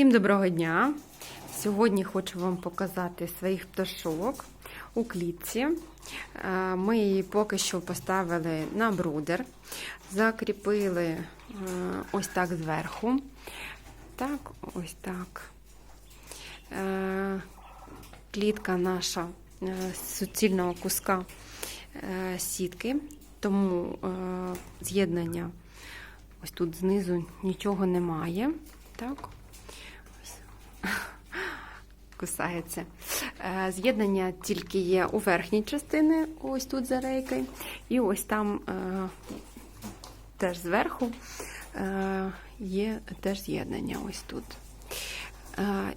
Всім доброго дня! Сьогодні хочу вам показати своїх пташок у клітці. Е, Ми її поки що поставили на брудер, закріпили е, ось так зверху. Так, ось так. Е, Клітка наша з суцільного куска сітки, тому з'єднання ось тут знизу нічого немає. Так. Кусається. Е, З'єднання тільки є у верхній частині, ось тут за рейкою, і ось там е, теж зверху е, є теж з'єднання ось тут.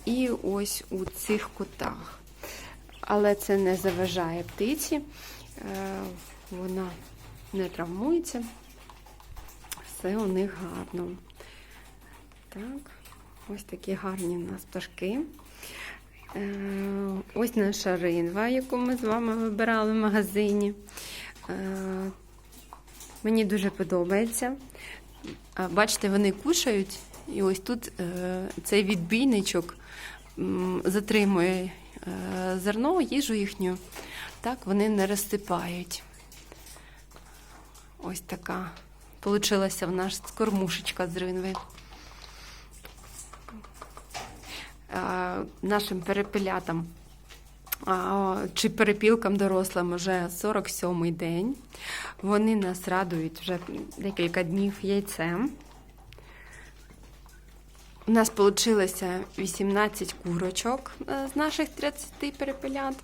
І ось у цих кутах. Але це не заважає птиці, вона не травмується, все у них гарно. Так, ось такі гарні у нас пташки. Е, Ось наша ринва, яку ми з вами вибирали в магазині. Е, Мені дуже подобається. Бачите, вони кушають, і ось тут е, цей відбійничок затримує зерно, їжу їхню. Так, вони не розсипають. Ось така получилася в нас кормушечка з ринви. Нашим перепелятам чи перепілкам дорослим вже 47-й день. Вони нас радують вже декілька днів яйцем. У нас вийшло 18 курочок е, з наших 30 перепелят.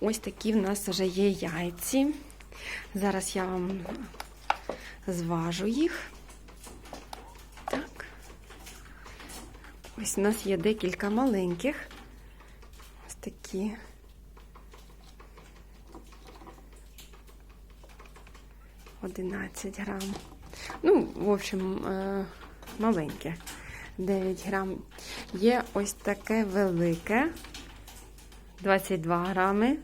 Ось такі в нас вже є яйці. Зараз я вам зважу їх. Ось у нас є декілька маленьких. Ось такі. Одинадцять грам. Ну, в общем, е, маленьке. 9 грам. Є ось таке велике. 22 грами.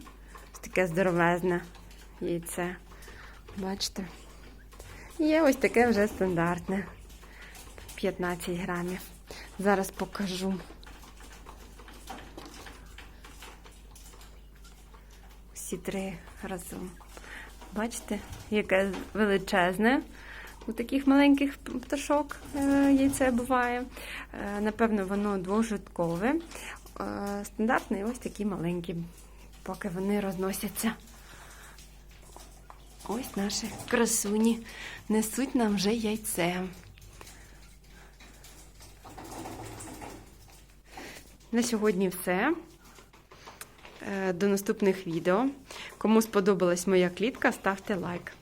Ось таке здоровезне яйце. Бачите? Є ось таке вже стандартне. 15 грамів. Зараз покажу. Всі три разом. Бачите, яке величезне. У таких маленьких пташок е, яйце буває. Е, Напевно, воно двожиткове. Е, Стандартне і ось такі маленькі, поки вони розносяться. Ось наші красуні несуть нам вже яйце. На сьогодні все. Е, До наступних відео. Кому сподобалась моя клітка, ставте лайк.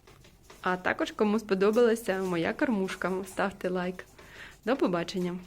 А також кому сподобалася моя кормушка, ставте лайк. До побачення!